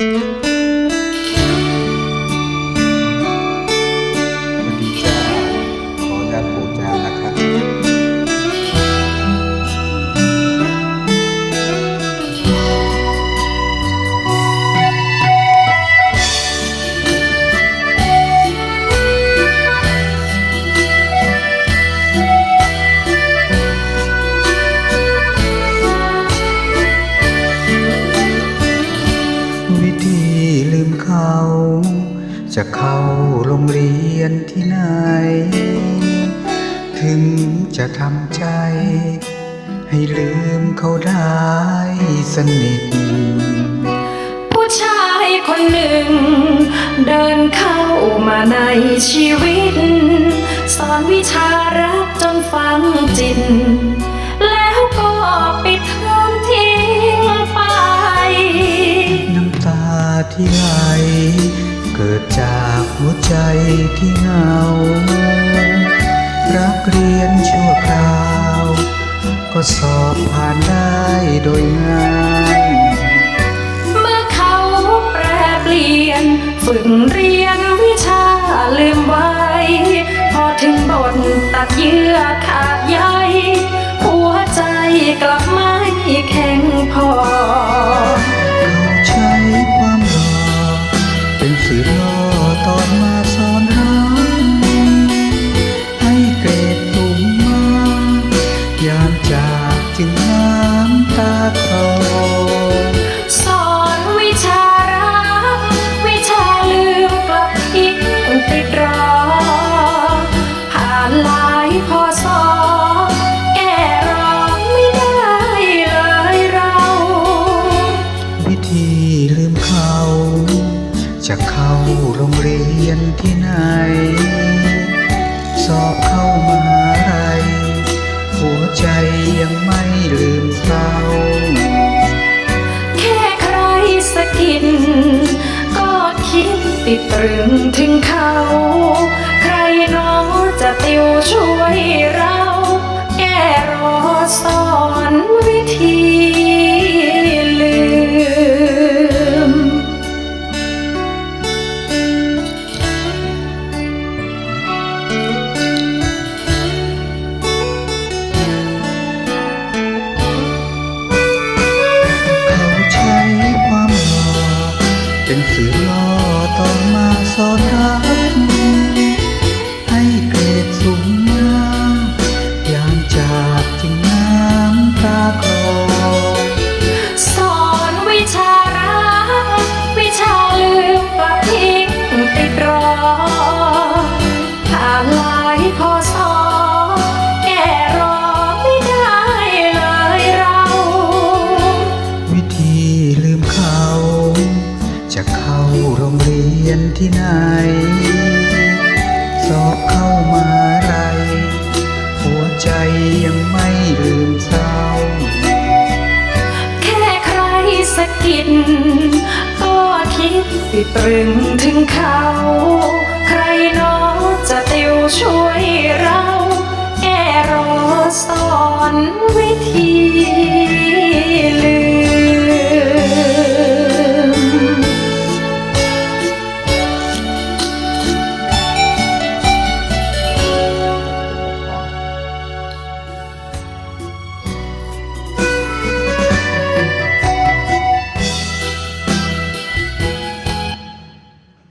ส จะเข้าโรงเรียนที่ไหน ถึงจะทำใจ ให้ลืมเขาได้สนิท ผู้ชายคนหนึ่ง เดินเข้ามาในชีวิต สอนวิชารักจนฝังจิต แล้วก็ปิดเทอมทิ้งไป น้ำตาที่ไหลเกิดจากหัวใจที่เหงา รักเรียนชั่วคราว ก็สอบผ่านได้โดยง่ายเมื่อเขาแปรเปลี่ยน ฝึกเรียนวิชาลืมไว้ พอถึงบทตัดเยื่อขาดยหั จะเข้าโรงเรียนที่ไหน สอบเข้ามาลัยหัวใจยังไม่ลืมเศร้าแค่ใครสะกิดก็คิดติดตรึงถึงเขา ใครน้อจะติวช่วยเรา ต้องมาสอนรัก ยนที่ไหน สอบเข้ามาลัยหัวใจยังไม่ลืมเศร้า แค่ใครสะกิดก็คิดติดตรึงถึงเขา ใครน้อจะติวช่วยเราแก้รอสอนวิธีล